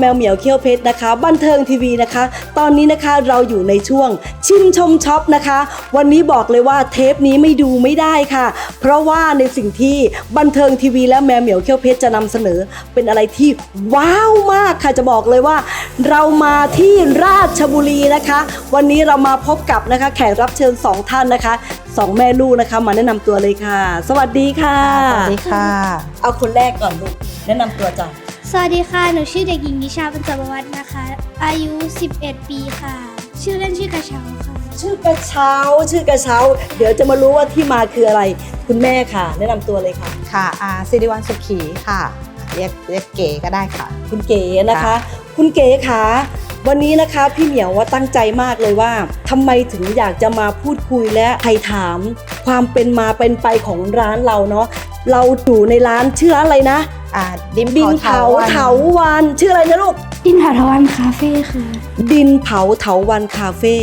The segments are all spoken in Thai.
กับแมวเหมียวเขี้ยวเพชรนะคะ บันเทิงทีวีนะคะ ตอนนี้นะคะเราอยู่ในช่วงชิมชมช็อปนะคะ วันนี้บอกเลยว่าเทปนี้ไม่ดูไม่ได้ค่ะ เพราะว่าในสิ่งที่บันเทิงทีวี และแมวเหมียวเขี้ยวเพชรจะนำเสนอ เป็นอะไรที่ว้าวมากค่ะจะบอกเลยว่า เรามาที่ราชบุรีนะคะ วันนี้เรามาพบกับนะคะ แขกรับเชิญสองท่านนะคะสองแม่ลูกนะคะ มาแนะนำตัวเลยค่ะ สวัสดีค่ะ สวัสดีค่ะ เอาคนแรกก่อนลูกแนะนำตัวจ้ะ สวัสดีค่ะ หนูชื่อเด็กหญิงนิชาปัญจวัฒน์นะคะ อายุ 11 ปีค่ะ ชื่อเล่นชื่อกระเช้าค่ะ ชื่อกระเช้าชื่อกระเช้า เดี๋ยวจะมารู้ว่าที่มาคืออะไร คุณแม่ค่ะ แนะนำตัวเลยค่ะ ค่ะอาสิริวัลสุขีค่ะ เรียกเรียกเก๋ก็ได้ค่ะ คุณเก๋นะคะ ค่ะ คุณเก๋ค่ะวันนี้นะคะพี่เหมียวว่าตั้งใจมากเลยว่าทำไมถึงอยากจะมาพูดคุยและไถ่ถาม ความเป็นมาเป็นไปของร้านเราเนาะเราอยู่ในร้านชื่อร้านอะไรนะ อ่าดินดินเผาเถาวัน ชื่ออะไรนะลูก ดินหาทวันคาเฟ่ค่ะ ดินเผาเถาวันคาเฟ่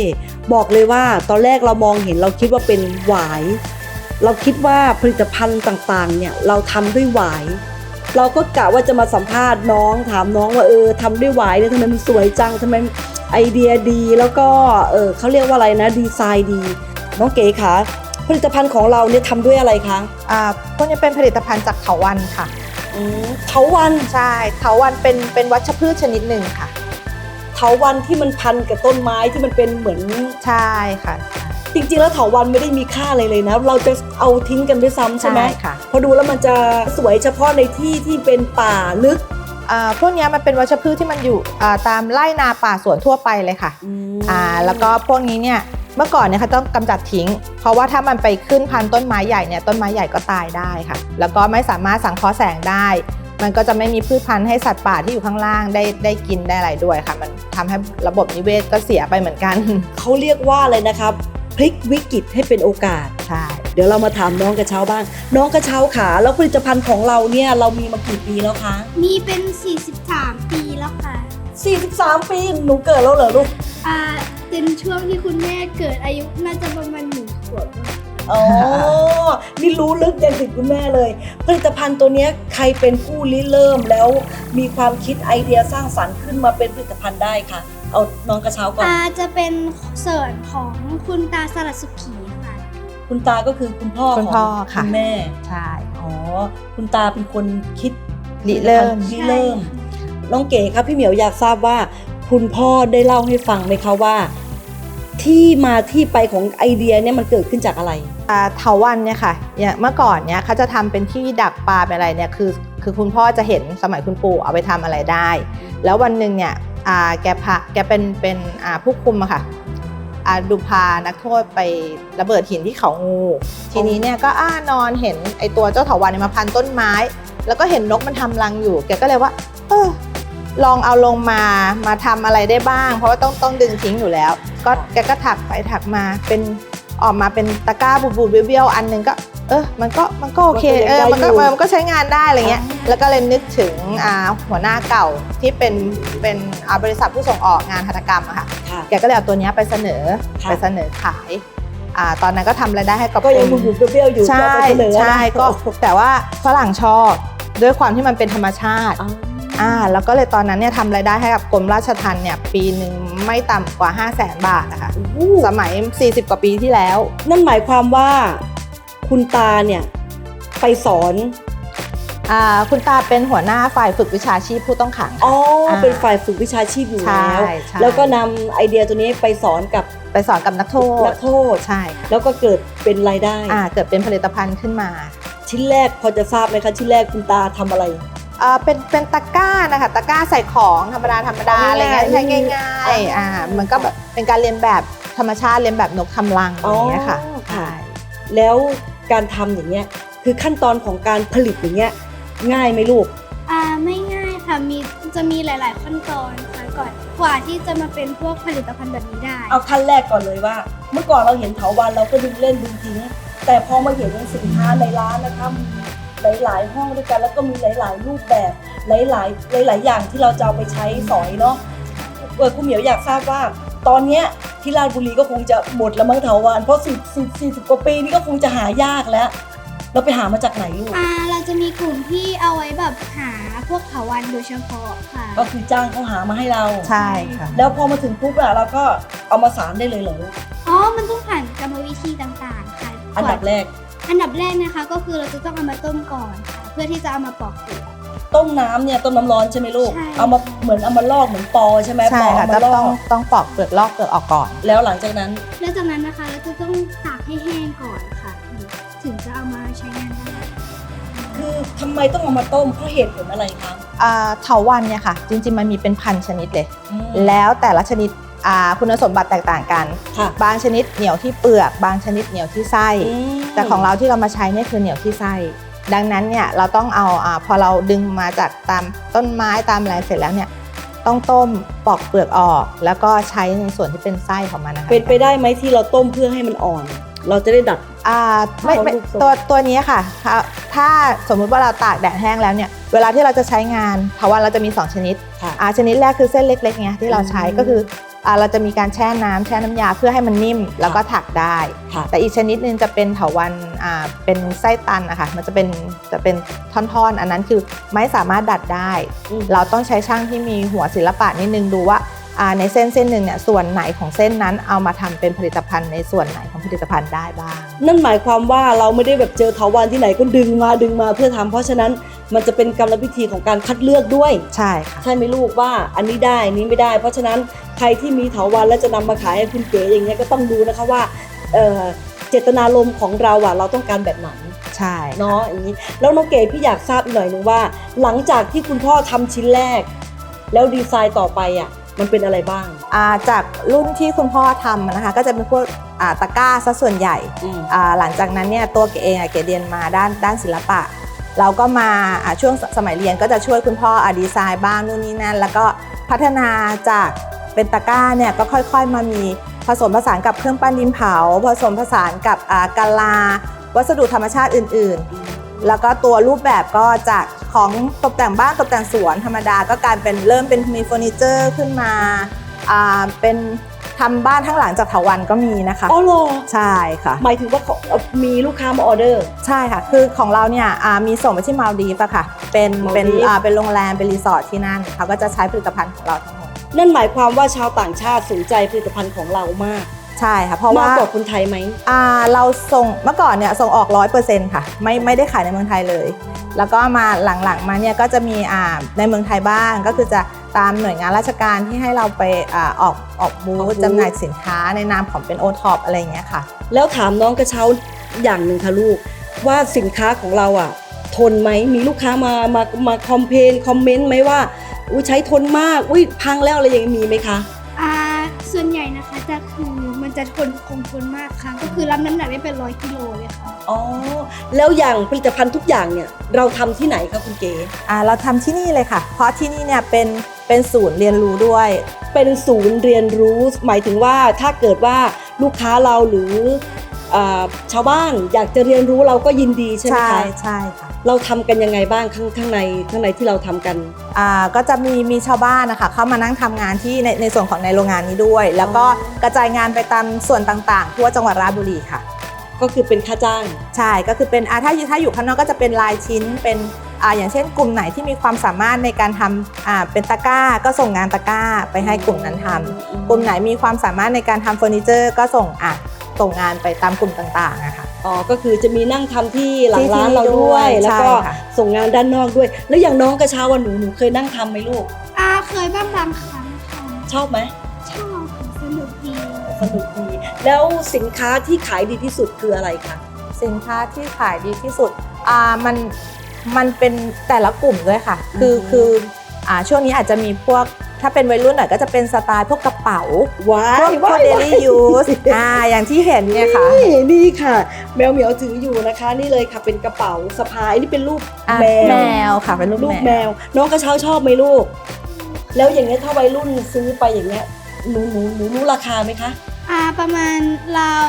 บอกเลยว่าตอนแรกเรามองเห็นเราคิดว่าเป็นหวาย เราคิดว่าผลิตภัณฑ์ต่างๆ เนี่ยเราทำด้วยหวาย เราก็กะว่าจะมาสัมภาษณ์น้องถามน้องว่าเออทำด้วยหวายเนี่ยทำไมมันสวยจังทำไมไอเดียดีแล้วก็เออเขาเรียกว่าอะไรนะดีไซน์ดี น้องเก๋คะผลิตภัณฑ์ของเราเนี่ยทำด้วยอะไรคะอ่าพวกนี้เป็นผลิตภัณฑ์จากเถาวันค่ะอืม เถาวันใช่เถาวันเป็นเป็นวัชพืชชนิดหนึ่งค่ะ เถาวันที่มันพันกับต้นไม้ที่มันเป็นเหมือนใช่ค่ะ จริงๆ แล้วเถาวันไม่ได้มีค่าอะไรเลยนะ เราจะเอาทิ้งกันด้วยซ้ำใช่ไหมค่ะพอดูแล้วมันจะสวยเฉพาะในที่ที่เป็นป่าลึกอ่าพวกนี้มันเป็นวัชพืชที่มันอยู่อ่าตามไร่นาป่าสวนทั่วไปเลยค่ะอ่าแล้วก็พวกนี้เนี่ย เมื่อก่อนเนี่ยเขาต้องกำจัดทิ้ง เพราะว่าถ้ามันไปขึ้นพันธุ์ต้นไม้ใหญ่เนี่ยต้นไม้ใหญ่ก็ตายได้ค่ะ แล้วก็ไม่สามารถสังเคราะห์แสงได้ มันก็จะไม่มีพืชพันธุ์ให้สัตว์ป่าที่อยู่ข้างล่างได้ได้กินได้อะไรด้วยค่ะ มันทำให้ระบบนิเวศก็เสียไปเหมือนกัน เขาเรียกว่าอะไรนะครับพลิกวิกฤตให้เป็นโอกาสใช่เดี๋ยวเรามาถามน้องกระเช้าบ้าง น้องกระเช้าขาแล้วผลิตภัณฑ์ของเราเนี่ยเรามีมากี่ปีแล้วคะ มีเป็น 43 ปีแล้วค่ะ 43 ปีหนูเกิดแล้วเหรอลูก อ่า เป็นช่วงที่คุณแม่เกิดอายุน่าจะประมาณหนึ่งขวบค่ะอ๋อนี่รู้ลึกยันถึงคุณแม่เลย ผลิตภัณฑ์ตัวเนี้ยใครเป็นผู้ริเริ่มแล้วมีความคิดไอเดียสร้างสรรค์ขึ้นมาเป็นผลิตภัณฑ์ได้ค่ะ เอาน้องกระเช้าก่อนอ่าจะเป็นส่วนของคุณตาสลัดสุขีค่ะ คุณตาก็คือคุณพ่อคุณของพ่อค่ะคุณแม่ ใช่ อ๋อ คุณตาเป็นคนคิดริเริ่มริเริ่ม น้องเก๋ครับพี่เหมียวอยากทราบว่า คุณพ่อได้เล่าให้ฟังไหมคะว่า ที่มาที่ไปของไอเดียเนี่ยมันเกิดขึ้นจากอะไรอ่าเถาวันเนี่ยค่ะอย่างเมื่อก่อนเนี่ยเขาจะทำเป็นที่ดักปลาเป็นอะไรเนี่ยคือคือคุณพ่อจะเห็นสมัยคุณปู่เอาไปทำอะไรได้ แล้ววันหนึ่งเนี่ยแกพาแกเป็นเป็นผู้คุมอะค่ะดูพานักโทษไประเบิดหินที่เขางู ทีนี้เนี่ยก็อ้านอนเห็นไอตัวเจ้าเถาวันเนี่ยมาพันต้นไม้ แล้วก็เห็นนกมันทำรังอยู่ แกก็เลยว่า เออ ลองเอาลงมามาทำอะไรได้บ้าง เพราะว่าต้องต้องดึงทิ้งอยู่แล้ว ก็แกก็ถักไปถักมาเป็นออกมาเป็นตะกร้าบูบูเบี้ยวๆอันหนึงก็ เออมันก็มันก็โอเคมันก็เอยังอได้มันก็อยู่เออมันก็ใช้งานได้อะไรเงี้ยอ๋อแล้วก็เลยนึกถึงอ่าหัวหน้าเก่าที่เป็นเป็นอ่าบริษัทผู้ส่งออกงานหัตถกรรมอะค่ะค่ะแกก็เลยเอาตัวเนี้ยไปเสนอค่ะไปเสนอขายอ่าตอนนั้นก็ทำรายได้ให้กับก็ยังคนบุบๆเบี้ยวๆอยู่ใช่ก็ไปเสนอใช่นะก็แต่ว่าฝรั่งชอบด้วยความที่มันเป็นธรรมชาติ อ๋ออ่าแล้วก็เลยตอนนั้นเนี่ยทำรายได้ให้กับกรมราชทัณฑ์เนี่ยปีหนึ่งไม่ต่ำกว่า 5 0 0แสนบาทนะคะโอ้โหสมัย 40 กว่าปีที่แล้ว นั่นหมายความว่าคุณตาเนี่ยไปสอนอ่าคุณตาเป็นหัวหน้าฝ่ายฝึกวิชาชีพผู้ต้องขัง อ๋อค่ะเป็นฝ่ายฝึกวิชาชีพอยู่ใช่แล้วใช่แล้วก็นำไอเดียตัวนี้ไปสอนกับไปสอนกับนักโทนัษกโทษ ใช่ค่ะแล้วก็เกิดเป็นรายได้อ่าเกิดเป็นผลิตภัณฑ์ขึ้นมา ชิ้นแรกพอจะทราบไหมคะชิ้นแรกคุณตาทำอะไรอ่า เป็นเป็นตะกร้านะคะตะกร้าใส่ของธรรมดาธรรมดาอ๋ออะไรเงี้ยง่ายๆใช้ง่ายๆอ่ามันก็แบบเป็นการเรียนแบบธรรมชาติเรียนแบบนกทำรังอย่างเงี้ยค่ะอ๋อใช่แล้วการทำอย่างเงี้ยคือขั้นตอนของการผลิตอย่างเงี้ยง่ายไหมลูกอ่าไม่ง่ายค่ะมีจะมีหลาย ๆ ขั้นตอนค่ะก่อนกว่าที่จะมาเป็นพวกผลิตภัณฑ์แบบนี้ได้ เอาขั้นแรกก่อนเลยว่า เมื่อก่อนเราเห็นเถาวันเราก็ดึงเล่นดึงทิ้งแต่พอมาเห็นสินค้าในร้านนะคะมี หลาย ๆ ห้องด้วยกันแล้วก็มีหลาย ๆ รูปแบบหลาย ๆ หลาย ๆ อย่างที่เราจะเอาไปใช้สอยเนาะเออคุณเหมียวอยากทราบว่า ตอนเนี้ยที่ราชบุรีก็คงจะหมดแล้วมั้งเถาวันเพราะสิบสิบสี่สิบกว่าปีนี่ก็คงจะหายากแล้ว เราไปหามาจากไหนลูก อ่าเราจะมีกลุ่มที่เอาไว้แบบหาพวกเถาวันโดยเฉพาะค่ะ ก็คือจ้างเขาหามาให้เรา ใช่ค่ะ แล้วพอมาถึงปุ๊บอะเราก็เอามาสารได้เลยเหรอ อ๋อ มันต้องผ่านกรรมวิธีต่างๆค่ะอันดับแรก อันดับแรกนะคะก็คือเราจะต้องเอามาต้มก่อนค่ะเพื่อที่จะเอามาปอกเปลือก ต้มน้ำเนี่ยต้มน้ำร้อนใช่ไหมลูก ใช่ เอามาเหมือนเอามาลอกเหมือนปอใช่ไหมใช่ปอค่ะเอาจะมาลต้อองกต้องปอกเปลือกลอกเปลือกออกก่อน แล้วหลังจากนั้นแล้วจากนั้นนะคะเราจะต้องตากให้แห้งก่อนค่ะ ถึงจะเอามาใช้งานได้ คือทำไมต้องเอามาต้มเพราะเหตุผลอะไรคะอ่าเถาวันเนี่ยค่ะ จริงๆมันมีเป็นพันชนิดเลย อืมแล้วแต่ละชนิดอ่า คุณสมบัติแตกต่างกันค่ะบางชนิดเหนียวที่เปลือก บางชนิดเหนียวที่ไส้อืมแต่ของเราที่เรามาใช้เนี่ยคือเหนียวที่ไส้ ดังนั้นเนี่ยเราต้องเอาอาพอเราดึงมาจากตามต้นไม้ตามอะไรเสร็จแล้วเนี่ยต้องต้มปอกเปลือกออก แล้วก็ใช้ในส่วนที่เป็นไส้ของมันนะคะเป็นไปได้ไหมที่เราต้มเพื่อให้มันอ่อน เราจะได้ดัดอ่าไม่ไม่เอาลูกทรงตัวตัวนี้ค่ะถ้าถ้าสมมุติว่าเราตากแดดแห้งแล้วเนี่ย เวลาที่เราจะใช้งานเถาวันเราจะมี 2 ชนิดค่ะอ่าชนิดแรกคือเส้นเล็กๆไงที่เราใช้อืมก็คืออ่า เราจะมีการแช่น้ำแช่น้ำยาเพื่อให้มันนิ่มแล้วก็ถักได้ค่ะแต่อีกชนิดหนึงจะเป็นเถาวันอ่าเป็นไส้ตันนะคะมันจะเป็นจะเป็นท่อนๆ อันนั้นคือไม่สามารถดัดได้อืมเราต้องใช้ช่างที่มีหัวศิลปะนิดนึงดูว่าอ่าในเส้นเส้นหนึ่งเนี่ยส่วนไหนของเส้นนั้นเอามาทำเป็นผลิตภัณฑ์ในส่วนไหนของผลิตภัณฑ์ได้บ้าง นั่นหมายความว่าเราไม่ได้แบบเจอเถาวันที่ไหนก็ดึงมาดึงมาเพื่อทำเพราะฉะนั้น มันจะเป็นกรรมวิธีของการคัดเลือกด้วย ใช่ค่ะ ใช่ไหมลูกว่าอันนี้ได้อันนี้ไม่ได้ เพราะฉะนั้นใครที่มีเถาวันแล้วจะนำมาขายให้คุณเก๋อย่างเงี้ยก็ต้องดูนะคะว่าเอ่อเจตนารมณ์ของเราอะเราต้องการแบบไหนใช่เนาะอย่างนี้แล้วน้องเก๋พี่อยากทราบอีกหน่อยหนึงว่า หลังจากที่คุณพ่อทำชิ้นแรก แล้วดีไซน์ต่อไปอะมันเป็นอะไรบ้าง อ่าจากรุ่นที่คุณพ่อทำนะคะ ก็จะเป็นพวกอ่าตะกร้าซะส่วนใหญ่อืม อ่าหลังจากนั้นเนี่ยตัวเก๋เองอะเก๋เรียนมาด้านด้านศิลปะ เราก็มาช่วงสมัยเรียนก็จะช่วยคุณพ่ออดีไซน์บ้างนู่นนี่นั่น แล้วก็พัฒนาจากเป็นตะกร้าเนี่ยก็ค่อยๆมามีผสมผสานกับเครื่องปั้นดินเผา ผสมผสานกับกะลา วัสดุธรรมชาติอื่นๆ แล้วก็ตัวรูปแบบก็จากของตกแต่งบ้านตกแต่งสวนธรรมดาก็กลายเป็นเริ่มเป็นมีเฟอร์นิเจอร์ขึ้นมาเป็น ทำบ้านทั้งหลังจากเถาวันก็มีนะคะ อ๋อเหรอใช่ค่ะ หมายถึงว่าเขาเอ่อมีลูกค้ามาออเดอร์ ใช่ค่ะ คือของเราเนี่ยอ่ามีส่งไปที่มาลดีฟอะค่ะ เป็นมาลดีฟเป็นอ่าเป็นโรงแรม เป็นรีสอร์ทที่นั่นเขาก็จะใช้ผลิตภัณฑ์ของเราทั้งหมด นั่นหมายความว่าชาวต่างชาติสนใจผลิตภัณฑ์ของเรามากใช่ค่ะ เพราะมากว่ากว่าคนไทยไหม อ่าเราส่งเมื่อก่อนเนี่ยส่งออกร้อยเปอร์เซ็นต์ค่ะ ไม่ไม่ได้ขายในเมืองไทยเลย แล้วก็มาหลังๆมาเนี่ยก็จะมีอ่าในเมืองไทยบ้างก็คือจะ ตามหน่วยงานราชการที่ให้เราไปอ่าออกออกบูออกบูธธจำหน่ายสินค้าในนามของเป็นโอท็อปอะไรอย่างเงี้ยค่ะ แล้วถามน้องกระเช้าอย่างหนึ่งค่ะลูก ว่าสินค้าของเราอะทนไหมมีลูกค้ามามามาคอมเพนคอมเมนต์ไหมว่าอุ้ยใช้ทนมากอุ้ยพังแล้วอะไรอย่างนี้มีไหมคะอ่าส่วนใหญ่นะคะจะคือมันจะทนคงทนมากค่ะก็คือรับน้ำหนักได้เป็นร้อยกิโลเลยค่ะอ๋อแล้วอย่างผลิตภัณฑ์ทุกอย่างเนี่ยเราทำที่ไหนคะคุณเก๋อ่าเราทำที่นี่เลยค่ะ เพราะที่นี่เนี่ยเป็น เป็นศูนย์เรียนรู้ด้วย เป็นศูนย์เรียนรู้ หมายถึงว่าถ้าเกิดว่าลูกค้าเราหรืออ่าชาวบ้านอยากจะเรียนรู้เราก็ยินดีใช่ไหมใช่คะใช่ค่ะเราทำกันยังไงบ้างข้างข้างในข้างในที่เราทำกันอ่าก็จะมีมีชาวบ้านนะคะเข้ามานั่งทำงานที่ในในส่วนของในโรงงานนี้ด้วย แล้วก็กระจายงานไปตามส่วนต่างๆ ทั่วจังหวัดราชบุรีค่ะ ก็คือเป็นค่าจ้างใช่ก็คือเป็นอ่าถ้าอยู่ถ้าอยู่ข้างนอกก็จะเป็นลายชิ้นเป็น อ่าอย่างเช่นกลุ่มไหนที่มีความสามารถในการทำอ่าเป็นตะกร้า ก็ส่งงานตะกร้าไปให้กลุ่มนั้นทำกลุ่มไหนมีความสามารถในการทำเฟอร์นิเจอร์ ก็ส่งอะส่งงานไปตามกลุ่มต่างๆอะค่ะอ๋อ ก็คือจะมีนั่งทำที่หลังที่ร้านที่เราด้วยด้วย แล้วก็ใช่ค่ะส่งงานด้านนอกด้วย แล้วอย่างน้องกระเช้าวันหนูหนูเคยนั่งทำไหมลูก อ่า เคยบ้างบางครั้งค่ะชอบไหม ชอบค่ะสนุกดี สนุกดี แล้วสินค้าที่ขายดีที่สุดคืออะไรคะ สินค้าที่ขายดีที่สุด อ่า มัน มันเป็นแต่ละกลุ่มด้วยค่ะ คืออือฮึคืออ่าช่วงนี้อาจจะมีพวกถ้าเป็นวัยรุ่นหน่อยก็จะเป็นสไตล์พวกกระเป๋าว้าพวกยพวก daily use อ่าอย่างที่เห็นเนี่ยค่ะนี่นี่ค่ะ แมวเหมียวถืออยู่นะคะ นี่เลยค่ะเป็นกระเป๋าสะพายนี่เป็นรูปอะแมวแมวค่ะเป็นรูปรูปแมแมววน้องกระเช้าชอบไหมลูก แล้วอย่างเงี้ยถ้าวัยรุ่นซื้อไปอย่างเงี้ยหนูหนูหนูรู้ราคาไหมคะ อ่าประมาณราว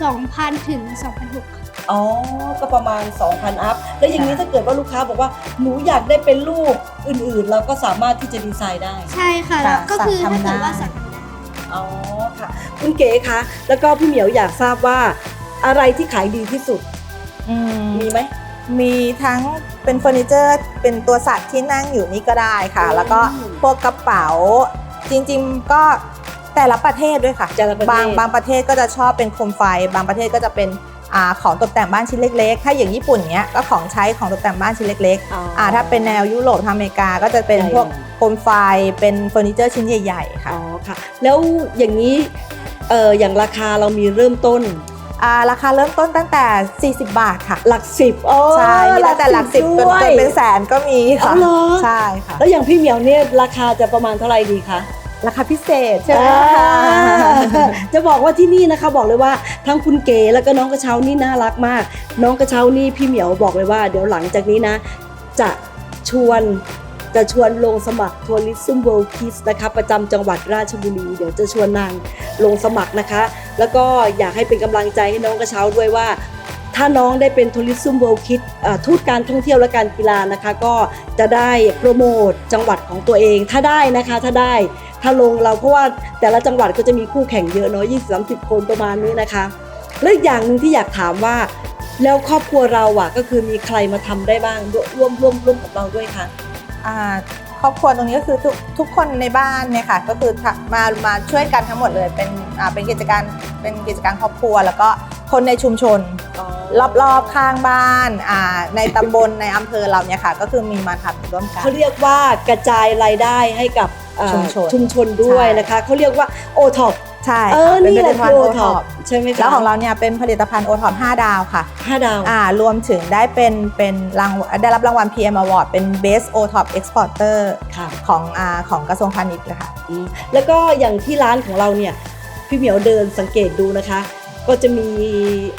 2,000ถึง2,600ค่ะ อ๋อ ก็ประมาณ 2,000 อัพ แล้วอย่างนี้ถ้าเกิดว่าลูกค้าบอกว่าหนูอยากได้เป็นรูปอื่นๆ เราก็สามารถที่จะดีไซน์ได้ ใช่ค่ะค่ะแล้วก็คือสั่ถ้างทำเกิดว่าได้ สั่งทำได้อ๋อค่ะ คุณเก๋คะ แล้วก็พี่เหมียวอยากทราบว่าอะไรที่ขายดีที่สุด อืมมีไหม มีทั้งเป็นเฟอร์นิเจอร์ เป็นตัวสัตว์ที่นั่งอยู่นี่ก็ได้ค่ะอืมแล้วก็พวกกระเป๋า จริงๆก็แต่ละประเทศด้วยค่ะ แต่ละประเทศ บางบางประเทศก็จะชอบเป็นโคมไฟ บางประเทศก็จะเป็น อาของตกแต่งบ้านชิ้นเล็กๆ ถ้าอย่างญี่ปุ่นเนี้ยก็ของใช้ของตกแต่งบ้านชิ้นเล็กๆอ่าถ้าเป็นแนวยุโรปทางอเมริกาก็จะเป็นใหญ่พวกโคมไฟเป็นเฟอร์นิเจอร์ชิ้นใหญ่ๆค่ะ อ๋อค่ะ แล้วอย่างนี้เอออย่างราคาเรามีเริ่มต้นอ่าราคาเริ่มต้นตั้งแต่ 40 บาทค่ะ หลักสิบโอ้ใช่มีตั้งแต่หลักสิบจนด้วยจนเป็นแสนก็มีค่ะอ๋อเหรอใช่ค่ะ แล้วอย่างพี่เหมียวเนี่ยราคาจะประมาณเท่าไหร่ดีคะ ราคาพิเศษใช่ไหมคะอ่าจะบอกว่าที่นี่นะคะบอกเลยว่าทั้งคุณเก๋แล้วก็น้องกระเช้านี่น่ารักมาก น้องกระเช้านี่พี่เหมียวบอกเลยว่า เดี๋ยวหลังจากนี้นะ จะชวนจะชวนลงสมัครทัวริซึมเวิลด์คิสนะคะประจำจังหวัดราชบุรี เดี๋ยวจะชวนนางลงสมัครนะคะ แล้วก็อยากให้เป็นกำลังใจให้น้องกระเช้าด้วยว่า ถ้าน้องได้เป็นทัวริซึมเวิลด์คิดทูตการท่องเที่ยวและการกีฬานะคะ ก็จะได้โปรโมทจังหวัดของตัวเองถ้าได้นะคะถ้าได้ ถ้าลงเราเพราะว่าแต่ละจังหวัดก็จะมีคู่แข่งเยอะเนาะยี่สิบสามสิบคนประมาณนี้นะคะ และอีกอย่างหนึ่งที่อยากถามว่า แล้วครอบครัวเราอะก็คือมีใครมาทำได้บ้างร่วมร่วมร่วมกับเราด้วยคะอ่าครอบครัวตรงนี้ก็คือทุกทุกคนในบ้านเนี่ยค่ะก็คือทะมามาช่วยกันทั้งหมดเลยเป็นอ่าเป็นกิจการเป็นกิจการครอบครัว แล้วก็คนในชุมชนรอบๆข้างบ้านอ่าในตำบลในอำเภอเราเนี่ยค่ะ ก็คือมีมาทำร่วมกันเขาเรียกว่ากระจายรายได้ให้กับเอ่อ ชุมชนชุมชนด้วยใช่นะคะเขาเรียกว่าโอท็อปใช่เอค่ะอนี่แหละผคือลิโอตภัณฑ์ท็อ O-Top ปใช่ไหมคะแล้วของเราเนี่ยเป็นผลิตภัณฑ์โอท็อป5ดาวค่ะห้าดาวอ่ารวมถึงได้เป็นเป็นรางวัลได้รับรางวัล PM Award เป็น Best O-Top Exporter ค่ะของอ่าของกระทรวงพาณิชย์เลยค่ะอืมแล้วก็อย่างที่ร้านของเราเนี่ยพี่เหมียวเดินสังเกตดูนะคะ ก็จะมี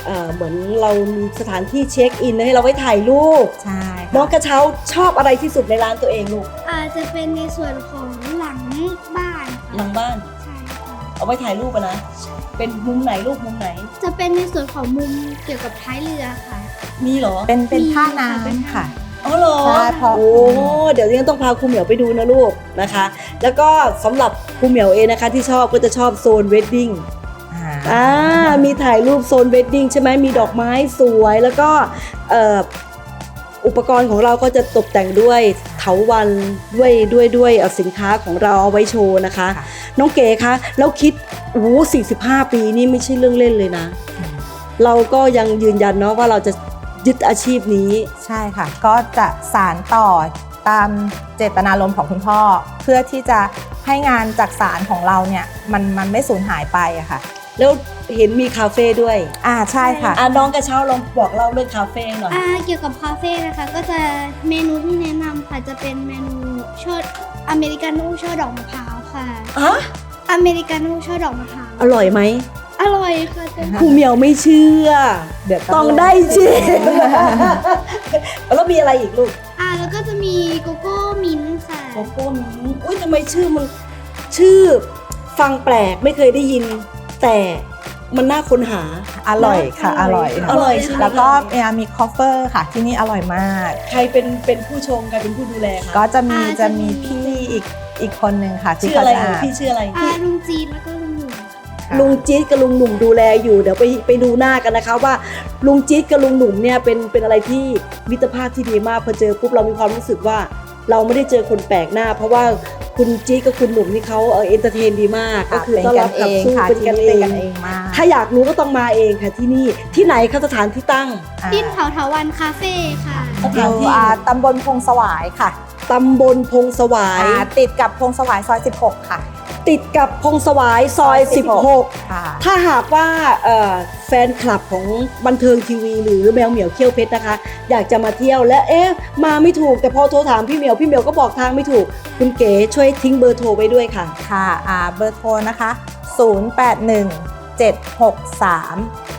เอ่อเหมือนเรามีสถานที่เช็คอินให้เราไว้ถ่ายรูปใช่น้องค่ะกระเช้าชอบอะไรที่สุดในร้านตัวเองลูกอาจจะเป็นในส่วนของหลังบ้านหลังบ้าน ใช่ค่ะเอาไว้ถ่ายรูปอะนะ เป็นมุมไหนรูปมุมไหน จะเป็นในส่วนของมุมเกี่ยวกับท้ายเรือค่ะ มีเหรอเป็นเป็นมีท่าค่ะเป็นน้ำท่าค่ะ อ๋อเหรอใช่เพราะ โอ้เดี๋ยวยังต้องพาครูเหมียวไปดูนะลูกนะคะ แล้วก็สำหรับครูเหมียวเองนะคะที่ชอบก็จะชอบโซนเวดดิ้ง อ่ามีถ่ายรูปโซนเวดดิ้งใช่ไหมมีดอกไม้สวยแล้วก็เอ่ออุปกรณ์ของเราก็จะตกแต่งด้วยเถาวันด้วยด้วยด้วยเอ่อสินค้าของเราเอาไว้โชว์นะคะค่ะน้องเก๋คะแล้วคิดโอ้โห45ปีนี่ไม่ใช่เรื่องเล่นเลยนะ เราก็ยังยืนยันเนาะว่าเราจะยึดอาชีพนี้ ใช่ค่ะ ก็จะสารต่อตามเจตนารมณ์ของคุณพ่อ เพื่อที่จะให้งานจากสารของเราเนี่ยมันมันไม่สูญหายไปอะค่ะ แล้วเห็นมีคาเฟ่ด้วยอ่าใช่ค่ะ อะน้องกระเช้าลองบอกเล่าเรื่องคาเฟ่หน่อย อ่าเกี่ยวกับคาเฟ่นะคะ ก็จะเมนูที่แนะนำค่ะจะเป็นเมนูช่ออเมริกาโน่ช่อดอกมะพร้าวค่ะอะอเมริกาโน่ช่อดอกมะพร้าวอร่อยไหมอร่อยค่ะจะครูเหมียวไม่เชื่อเดี๋ยวต้องได้ชิมแล้วมีอะไรอีกลูกอ่าแล้วก็จะมีโกโก้มิ้นท์ค่ะโกโก้มิ้นท์อุ้ยทำไมชื่อมันชื่อฟังแปลกไม่เคยได้ยิน แต่มันน่าค้นหา อร่อยค่ะ อร่อยอร่อยใช่ไหม แล้วก็มีคอฟเฟอร์ค่ะ ที่นี่อร่อยมาก ใครเป็นเป็นผู้ชมใครเป็นผู้ดูแลคะก็จะมีจะมีพี่อีกอีกคนหนึ่งค่ะที่ชื่ออะไรเขาจะเอ่ยพี่ชื่ออะไร อ่าลุงจีนแล้วก็ลุงหนุ่ม ค่ะลุงจี๊ดกับลุงหนุ่มดูแลอยู่เดี๋ยวไปไปดูหน้ากันนะคะว่าลุงจี๊ดกับลุงหนุ่มเนี่ยเป็นเป็นอะไรที่มิตรภาพที่ดีมากพอเจอปุ๊บเรามีความรู้สึกว่า เราไม่ได้เจอคนแปลกหน้า เพราะว่า คุณจี๊ดกับคุณหนุ่มนี่เขาเออเอนเตอร์เทนดีมาก ก็ค่ะคือเป็นต้อนกัรันบเอขับงสู้ค่ะเป็นที่กันนี่เอเป็นงกันเองมากถ้าอยากรู้ก็ต้องมาเองค่ะที่นี่ที่ไหนคะสถานที่ตั้งอ่าดินเผาเถาวันคาเฟ่ค่ะสอถานยู่ที่อ่าตำบลพงสวายค่ะตำบลพงสวายอ่าติดกับพงสวายซอย 16 ค่ะ ติดกับพงสวายซอยซอย16 16 ค่ะ ถ้าหากว่าเอ่อแฟนคลับของบันเทิงทีวี หรือแมวเหมียวเขี้ยวเพชรนะคะ อยากจะมาเที่ยวและเอ๊ะมาไม่ถูกแต่พอโทรถามพี่เหมียวพี่เหมียวก็บอกทางไม่ถูก คุณเก๋ช่วยทิ้งเบอร์โทรไว้ด้วยค่ะ ค่ะอ่าเบอร์โทรนะคะ 081 763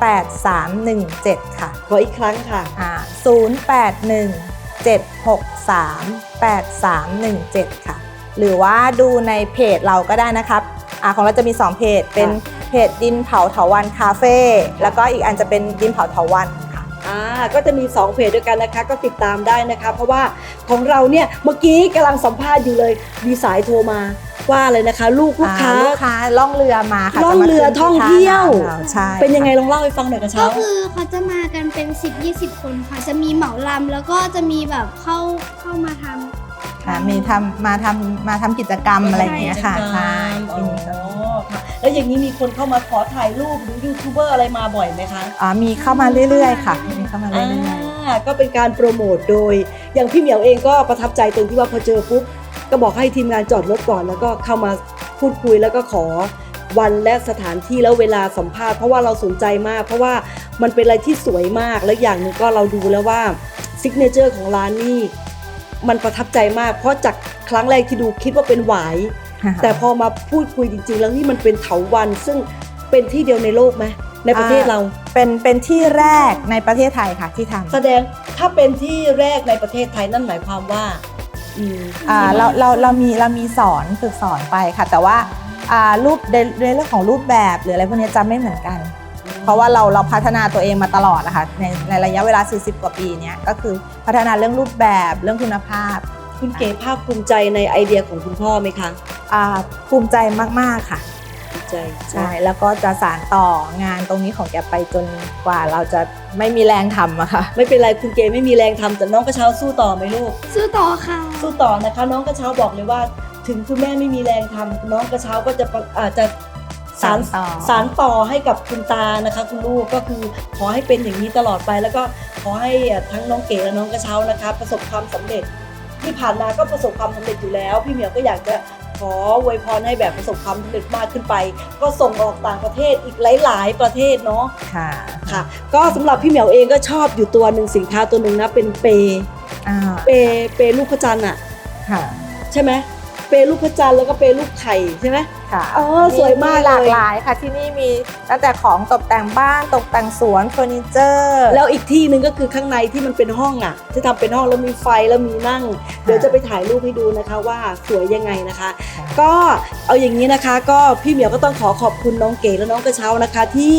8317 ค่ะขออีกครั้งค่ะ อ่า081 763 8317 ค่ะ หรือว่าดูในเพจเราก็ได้นะครับอ่าของเราจะมี 2 เพจ เป็นเพจดินเผาเถาวันคาเฟ่แล้วก็อีกอันจะเป็นดินเผาเถาวันค่ะ อ่าก็จะมี 2 เพจด้วยกันนะคะ ก็ติดตามได้นะคะ เพราะว่าของเราเนี่ยเมื่อกี้กำลังสัมภาษณ์อยู่เลยมีสายโทรมาว่าเลยนะคะ ลูกลูกค้า อ่ลูกค้าล่องเรือมาค่ะล่องจะมาเรือขึ้นท่องเที่ยวท่าน้ำเราใช่เป็นยังไงลองเล่าให้ฟังหน่อยกระก็เช้า คือเขาจะมากันเป็น 10-20 คนค่ะ จะมีเหมาลำแล้วก็จะมีแบบเข้าเข้ามาทำ ค่ะมีทำมาทำมาทำกิจกรรมอะไรอย่างเงี้ยค่ะใช่อ๋อค่ะแล้วอย่างนี้มีคนเข้ามาขอถ่ายรูปหรือยูทูบเบอร์อะไรมาบ่อยไหมคะอ่ามีเข้ามาเรื่อยๆ ค่ะมีเข้ามาเรื่อยอ่าก็เป็นการโปรโมทโดย อย่างพี่เหมียวเองก็ประทับใจตรงที่ว่าพอเจอปุ๊บก็บอกให้ทีมงานจอดรถก่อนแล้วก็เข้ามาพูดคุยแล้วก็ขอวันและสถานที่แล้วเวลาสัมภาษณ์เพราะว่าเราสนใจมาก เพราะว่ามันเป็นอะไรที่สวยมากและอย่างหนึ่งก็เราดูแล้วว่าซิกเนเจอร์ของร้านนี่ มันประทับใจมาก เพราะจากครั้งแรกที่ดูคิดว่าเป็นหวายๆแต่พอมาพูดคุยจริง ๆ แล้วที่มันเป็นเถาวันซึ่งเป็นที่เดียวในโลกไหมในประเทศเราเป็นเป็นที่แรกในประเทศไทยค่ะที่ทำแสดงถ้าเป็นที่แรกในประเทศไทยนั่นหมายความว่าอืมอ่าเราเราเรามีเรามีสอนฝึกสอนไปค่ะ แต่ว่าอ่ารูปในในเรื่องของรูปแบบหรืออะไรพวกนี้จะไม่เหมือนกัน เพราะว่าเราเราพัฒนาตัวเองมาตลอดนะคะในในระยะเวลา 40 กว่าปีเนี้ยก็คือพัฒนาเรื่องรูปแบบเรื่องคุณภาพ คุณเก๋ภาคภูมิใจในไอเดียของคุณพ่อไหมคะอ่าภูมิใจมาก ๆ ค่ะภูมิใจใช่แล้วก็จะสานต่องานตรงนี้ของแกไปจนกว่าเราจะไม่มีแรงทำอะค่ะ ไม่เป็นไรคุณเก๋ไม่มีแรงทำแต่น้องกระเช้าสู้ต่อไหมลูก สู้ต่อค่ะ สู้ต่อนะคะ น้องกระเช้าบอกเลยว่า ถึงคุณแม่ไม่มีแรงทำน้องกระเช้าก็จะประอาจจะ สารสานต่อสารต่อให้กับคุณตานะคะคุณลูกก็คือขอให้เป็นอย่างนี้ตลอดไป แล้วก็ขอให้ทั้งน้องเก๋และน้องกระเช้านะคะ ประสบความสำเร็จที่ผ่านมาก็ประสบความสำเร็จอยู่แล้ว พี่เหมียวก็อยากจะขออวยพรให้แบบประสบความสำเร็จมากขึ้นไป ก็ส่งออกต่างประเทศอีกหลาย ๆ ประเทศเนาะค่ะค่ะ ก็สำหรับพี่เหมียวเองก็ชอบอยู่ตัวหนึ่งสินค้าตัวหนึ่งนะเป็นเปอ่าเปเปลูกพระจันทร์อะค่ะ ใช่ไหม เปลูกพระจันทร์แล้วก็เปลูกไข่ใช่ไหมค่ะเออสวยมากหลากเลยหลายค่ะที่นี่มีตั้งแต่ของตกแต่งบ้านตกแต่งสวนเฟอร์นิเจอร์แล้วอีกที่หนึ่งก็คือข้างในที่มันเป็นห้องอะที่ทำเป็นห้องแล้วมีไฟแล้วมีนั่ง เดี๋ยวจะไปถ่ายรูปให้ดูนะคะว่าสวยยังไงนะคะ ก็เอาอย่างนี้นะคะ ก็พี่เหมียวก็ต้องขอขอบคุณน้องเก๋และน้องกระเช้านะคะ ที่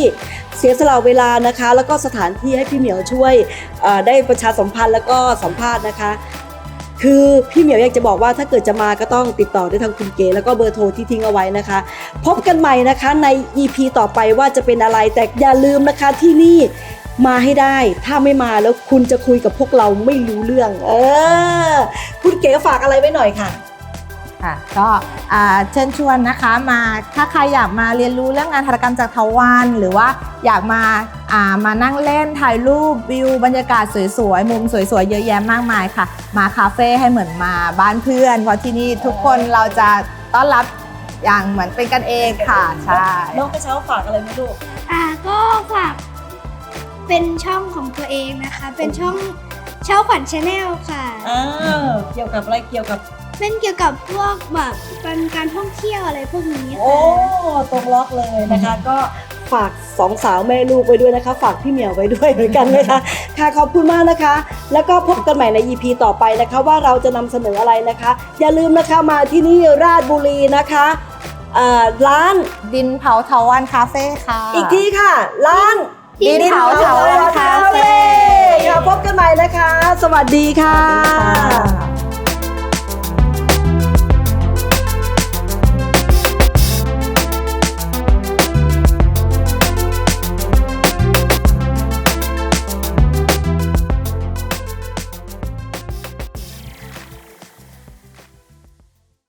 เสียสละเวลานะคะ แล้วก็สถานที่ให้พี่เหมียวช่วยเอ่อได้ประชาสัมพันธ์แล้วก็สัมภาษณ์นะคะ คือพี่เหมียวอยากจะบอกว่าถ้าเกิดจะมาก็ต้องติดต่อได้ทางคุณเก๋แล้วก็เบอร์โทรที่ทิ้งเอาไว้นะคะ พบกันใหม่นะคะใน EP ต่อไปว่าจะเป็นอะไรแต่อย่าลืมนะคะที่นี่มาให้ได้ ถ้าไม่มาแล้วคุณจะคุยกับพวกเราไม่รู้เรื่อง เออ คุณเก๋ฝากอะไรไว้หน่อยค่ะ ค่ะก็อ่าเชิญชวนนะคะมาถ้าใครอยากมาเรียนรู้เรื่องงานหัตถกรรมจากเทาวัน หรือว่าอยากมาอ่ามานั่งเล่นถ่ายรูปวิวบรรยากาศสวยๆ มุมสวยๆ เยอะแยะมากมายค่ะ มาคาเฟ่ให้เหมือนมาบ้านเพื่อน เพราะที่นี่ทุกคนเราจะต้อนรับอย่างเหมือนเป็นกันเองค่ะใช่น้องกระเช้าฝากอะไรไหมลูกอ่าก็ฝากเป็นช่องของตัวเองนะคะ เป็นช่องเช่าขวัญชาแนลค่ะอ้าวเกี่ยวกับอะไรเกี่ยวกับ เป็นเกี่ยวกับพวกแบบเป็นการท่องเที่ยวอะไรพวกนี้โอ้ค่ะตรงล็อกเลยนะคะ ก็ฝากสองสาวแม่ลูกไว้ด้วยนะคะ ฝากพี่เหมียวไว้ด้วยเหมือนกันนะคะ ค่ะขอบคุณมากนะคะ แล้วก็พบกันใหม่ใน EP ต่อไปนะคะ ว่าเราจะนำเสนออะไรนะคะ อย่าลืมนะคะมาที่นี่ราชบุรีนะคะเอ่อร้านดินเผาเทาวันคาเฟ่ค่ะ อีกทีค่ะ ร้านดินเผาเถาวัลย์คาเฟ่ ค่ะพบกันใหม่นะคะ สวัสดีค่ะค่ะ